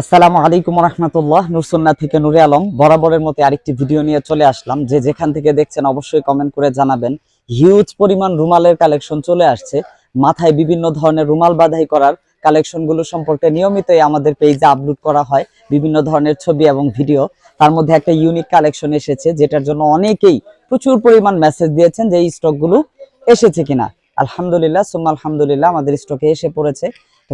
আসসালামু আলাইকুম রহমতুল্লাহ নুরসুন্না থেকে নুরে আলম। বরাবরের মতো আরেকটি ভিডিও নিয়ে চলে আসলাম, যে যেখান থেকে দেখছেন অবশ্যই কমেন্ট করে জানাবেন। হিউজ পরিমাণ রুমালের কালেকশন চলে আসছে। মাথায় বিভিন্ন ধরনের রুমাল বাধাই করার কালেকশনগুলো সম্পর্কে নিয়মিতই আমাদের পেজে আপলোড করা হয়, বিভিন্ন ধরনের ছবি এবং ভিডিও তার মধ্যে একটা ইউনিক কালেকশন এসেছে, যেটার জন্য অনেকেই প্রচুর পরিমাণ মেসেজ দিয়েছেন যে এই স্টকগুলো এসেছে কিনা। আলহামদুলিল্লাহ, সুম্মা আলহামদুলিল্লাহ, আমাদের স্টকে এসে পড়েছে।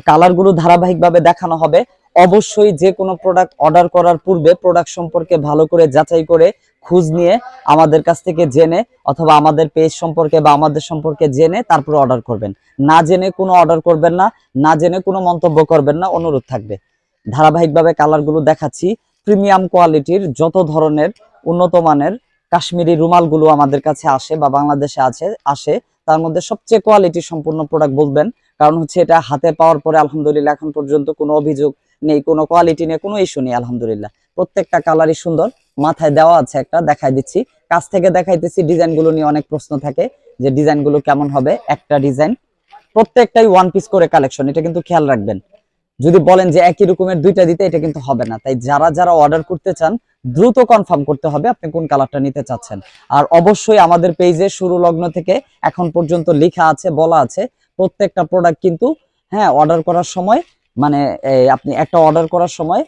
কালারগুলো ধারাবাহিকভাবে দেখানো হবে। অবশ্যই যে কোনো প্রোডাক্ট অর্ডার করার পূর্বে প্রোডাক্ট সম্পর্কে ভালো করে যাচাই করে খোঁজ নিয়ে আমাদের কাছ থেকে জেনে অথবা আমাদের পেজ সম্পর্কে বা আমাদের সম্পর্কে জেনে তারপর অর্ডার করবেন। না জেনে কোনো অর্ডার করবেন না না জেনে কোনো মন্তব্য করবেন না, অনুরোধ থাকবে। ধারাবাহিকভাবে কালারগুলো দেখাচ্ছি। প্রিমিয়াম কোয়ালিটির যত ধরনের উন্নত মানের কাশ্মীরি রুমালগুলো আমাদের কাছে আসে বা বাংলাদেশে আছে, আসে, তার মধ্যে সবচেয়ে কোয়ালিটি সম্পূর্ণ প্রোডাক্ট বলবেন। কারণ হচ্ছে এটা হাতে পাওয়ার পরে আলহামদুলিল্লাহ এখন পর্যন্ত কোনো অভিযোগ নেই, কোনো কোয়ালিটি নেই, কোনো ইস্যু নেই, আলহামদুলিল্লাহ। প্রত্যেকটা কালারই সুন্দর। মাথায় দেওয়া আছে একটা, দেখাই দিচ্ছি। কাছ থেকে দেখাইতেছি, ডিজাইনগুলো নিয়ে অনেক প্রশ্ন থাকে যে ডিজাইনগুলো কেমন হবে, একটা ডিজাইন। প্রত্যেকটাই ওয়ান পিস করে কালেকশন এটা কিন্তু খেয়াল রাখবেন। যদি বলেন যে একই রকমের দুইটা দিতে, এটা কিন্তু হবে না। তাই যারা যারা অর্ডার করতে চান, দ্রুত কনফার্ম করতে হবে আপনি কোন কালারটা নিতে চাচ্ছেন। আর অবশ্যই আমাদের পেজে শুরু লগ্ন থেকে এখন পর্যন্ত লেখা আছে, বলা আছে, প্রত্যেকটা প্রোডাক্ট কিন্তু হ্যাঁ অর্ডার করার সময় মানে আপনি একটা অর্ডার করার সময়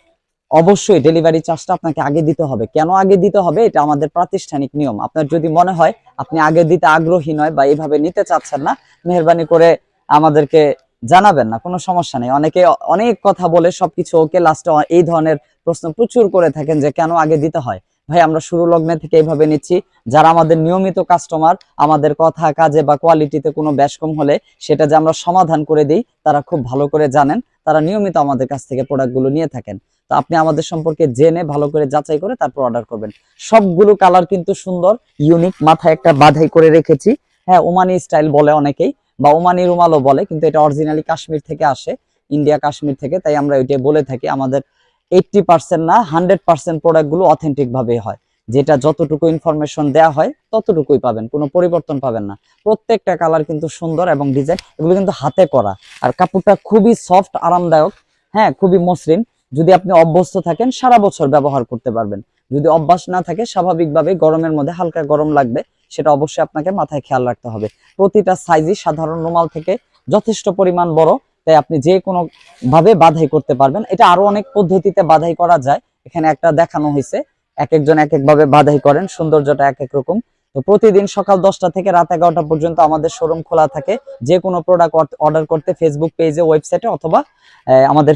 অবশ্যই ডেলিভারি চার্জটা আপনাকে আগে দিতে হবে। কেন আগে দিতে হবে? এটা আমাদের প্রাতিষ্ঠানিক নিয়ম। আপনার যদি মনে হয় আপনি আগে দিতে আগ্রহী নয় বা এইভাবে নিতে চাচ্ছেন না, মেহরবানি করে আমাদেরকে জানাবেন না। কোনো সমস্যা নেই। অনেকে অনেক কথা বলে সবকিছু ওকে লাস্টে এই ধরনের প্রশ্ন প্রচুর করে থাকেন যে কেন আগে দিতে হয়? ভাই, আমরা শুরু লগ্নে থেকে এইভাবে নিচ্ছি। যারা আমাদের নিয়মিত কাস্টমার আমাদের কথা, কাজে বা কোয়ালিটিতে কোনো ব্যাস কম হলে সেটা যে আমরা সমাধান করে দিই, তারা খুব ভালো করে জানেন। তারা নিয়মিত আমাদের কাছ থেকে প্রোডাক্টগুলো নিয়ে থাকেন। তো আপনি আমাদের সম্পর্কে জেনে ভালো করে যাচাই করে তারপর অর্ডার করবেন। সবগুলো কালার কিন্তু সুন্দর ইউনিক মাথায় একটা বাধাই করে রেখেছি। হ্যাঁ ওমানি স্টাইল বলে অনেকেই, বা ওমানি রুমালও বলে, কিন্তু এটা অরিজিনালি কাশ্মীর থেকে আসে ইন্ডিয়া কাশ্মীর থেকে, তাই আমরা ওইটাই বলে থাকি। আমাদের এইটটি পার্সেন্ট না হান্ড্রেড পার্সেন্ট প্রোডাক্টগুলো অথেন্টিক ভাবে হয়। যেটা যতটুকু ইনফরমেশন দেওয়া হয়, ততটুকুই পাবেন, কোনো পরিবর্তন পাবেন না। প্রত্যেকটা কালার কিন্তু সুন্দর এবং ডিজাইন এগুলো কিন্তু হাতে করা। আর কাপড়টা খুবই সফট আরামদায়ক হ্যাঁ খুবই মসৃণ। যদি আপনি অভ্যস্ত থাকেন, সারা বছর ব্যবহার করতে পারবেন। যদি অভ্যাস না থাকে স্বাভাবিকভাবে গরমের মধ্যে হালকা গরম লাগবে, সেটা অবশ্যই আপনাকে মাথায় খেয়াল রাখতে হবে। প্রতিটা সাইজই সাধারণ রুমাল থেকে যথেষ্ট পরিমাণ বড়, তাই আপনি যে কোনো ভাবে বাধাই করতে পারবেন। এটা আরও অনেক পদ্ধতিতে বাধাই করা যায়। এখানে একটা দেখানো হয়েছে। এক একজন এক এক ভাবে বাধাই করেন, সৌন্দর্যটা এক এক রকম। তো প্রতিদিন সকাল দশটা থেকে রাত এগারোটা পর্যন্ত আমাদের শোরুম খোলা থাকে। যে কোনো প্রোডাক্ট অর্ডার করতে ফেসবুক পেজে ওয়েবসাইটে অথবা আমাদের